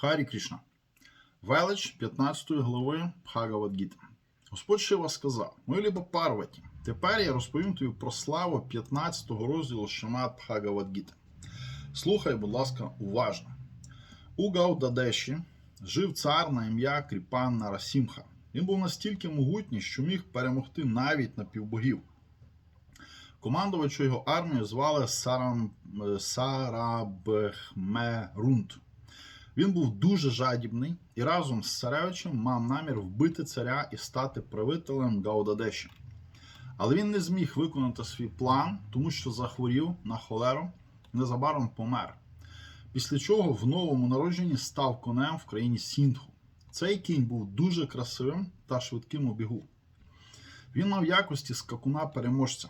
Харі Крішна. Велич 15 глави Бхагавадгіти. Господь Шива сказав: Мой лібо Парваті, тепер я розповім тобі про славу 15 розділу Шимат Бхагавадгіти. Слухай, будь ласка, уважно. У Гаудадеші жив цар на ім'я Кріпан Нарасімха. Він був настільки могутній, що міг перемогти навіть напівбогів. Командувача його армією звали Сарам, е, Сарабхмерунт. Він був дуже жадібний і разом з царевичем мав намір вбити царя і стати правителем Гаудадеші. Але він не зміг виконати свій план, тому що захворів на холеру незабаром помер. Після чого в новому народженні став конем в країні Сіндху. Цей кінь був дуже красивим та швидким у бігу. Він мав якості скакуна переможця.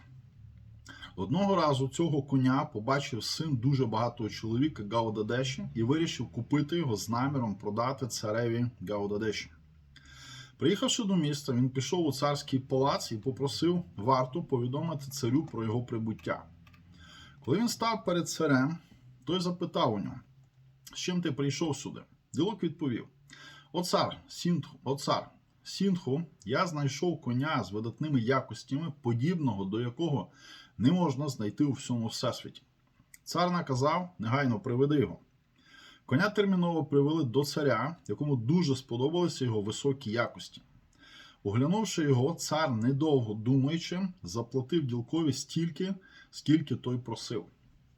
Одного разу цього коня побачив син дуже багатого чоловіка Гаудадеші і вирішив купити його з наміром продати цареві Гаудадеші. Приїхавши до міста, він пішов у царський палац і попросив варту повідомити царю про його прибуття. Коли він став перед царем, той запитав у нього, з чим ти прийшов сюди? Ділок відповів: О цар, Сінтху, о цар, Сінтху, я знайшов коня з видатними якостями, подібного до якого не можна знайти у всьому всесвіті. Цар наказав негайно приведи його. Коня терміново привели до царя, якому дуже сподобалися його високі якості. Оглянувши його, цар, недовго думаючи, заплатив ділкові стільки, скільки той просив.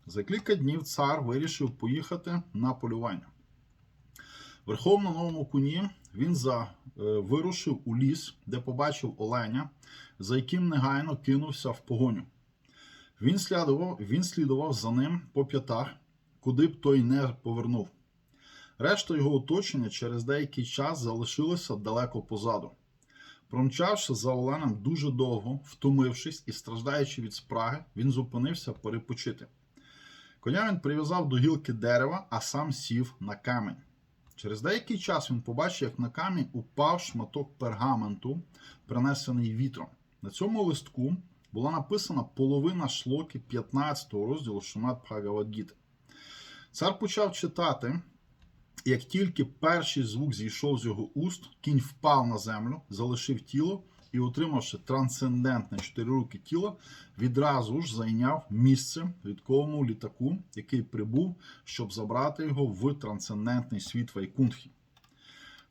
За кілька днів цар вирішив поїхати на полювання. Верхом новому коні він за, е, вирушив у ліс, де побачив оленя, за яким негайно кинувся в погоню. Він слідував, він слідував за ним по п'ятах, куди б той не повернув. Решта його оточення через деякий час залишилося далеко позаду. Промчавши за оленем дуже довго, втомившись і страждаючи від спраги, він зупинився перепочити. Коня він прив'язав до гілки дерева, а сам сів на камінь. Через деякий час він побачив, як на камінь упав шматок пергаменту, принесений вітром. На цьому листку була написана половина шлоки 15 розділу Шимат Бхагавадгіти. Цар почав читати, як тільки перший звук зійшов з його уст, кінь впав на землю, залишив тіло і, отримавши трансцендентне чотирируке тіло, відразу ж зайняв місце в рідковому літаку, який прибув, щоб забрати його в трансцендентний світ Вайкунтхі.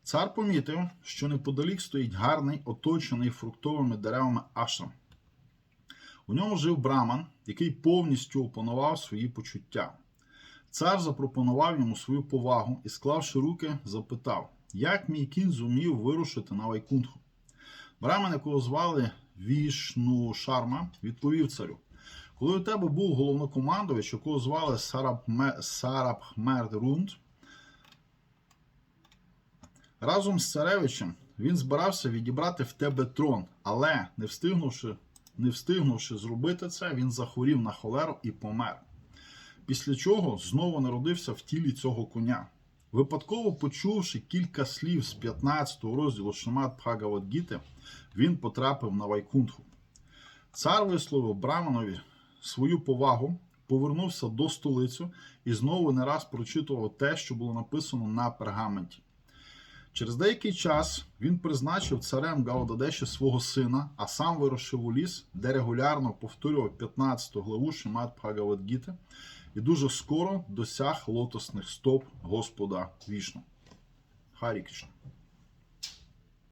Цар помітив, що неподалік стоїть гарний, оточений фруктовими деревами ашрам. У ньому жив браман, який повністю опанував свої почуття. Цар запропонував йому свою повагу і, склавши руки, запитав, як мій кінь зумів вирушити на Вайкунтху. Браман, якого звали Вішну Шарма, відповів царю: Коли у тебе був головнокомандувач, якого звали Сарабхмер Рунд, разом з царевичем він збирався відібрати в тебе трон, але не встигнувши не встигнувши зробити це, він захворів на холеру і помер. Після чого знову народився в тілі цього коня. Випадково почувши кілька слів з 15 розділу Шимат Бхагавадгіти, він потрапив на Вайкунтху. Цар висловив Браманові свою повагу, повернувся до столицю і знову не раз прочитував те, що було написано на пергаменті. Через деякий час він призначив царем Гаудадеші свого сина, а сам вирушив у ліс, де регулярно повторював 15 главу Шимат Бхагавадгіти і дуже скоро досяг лотосних стоп Господа Вішну. Харі Кришна.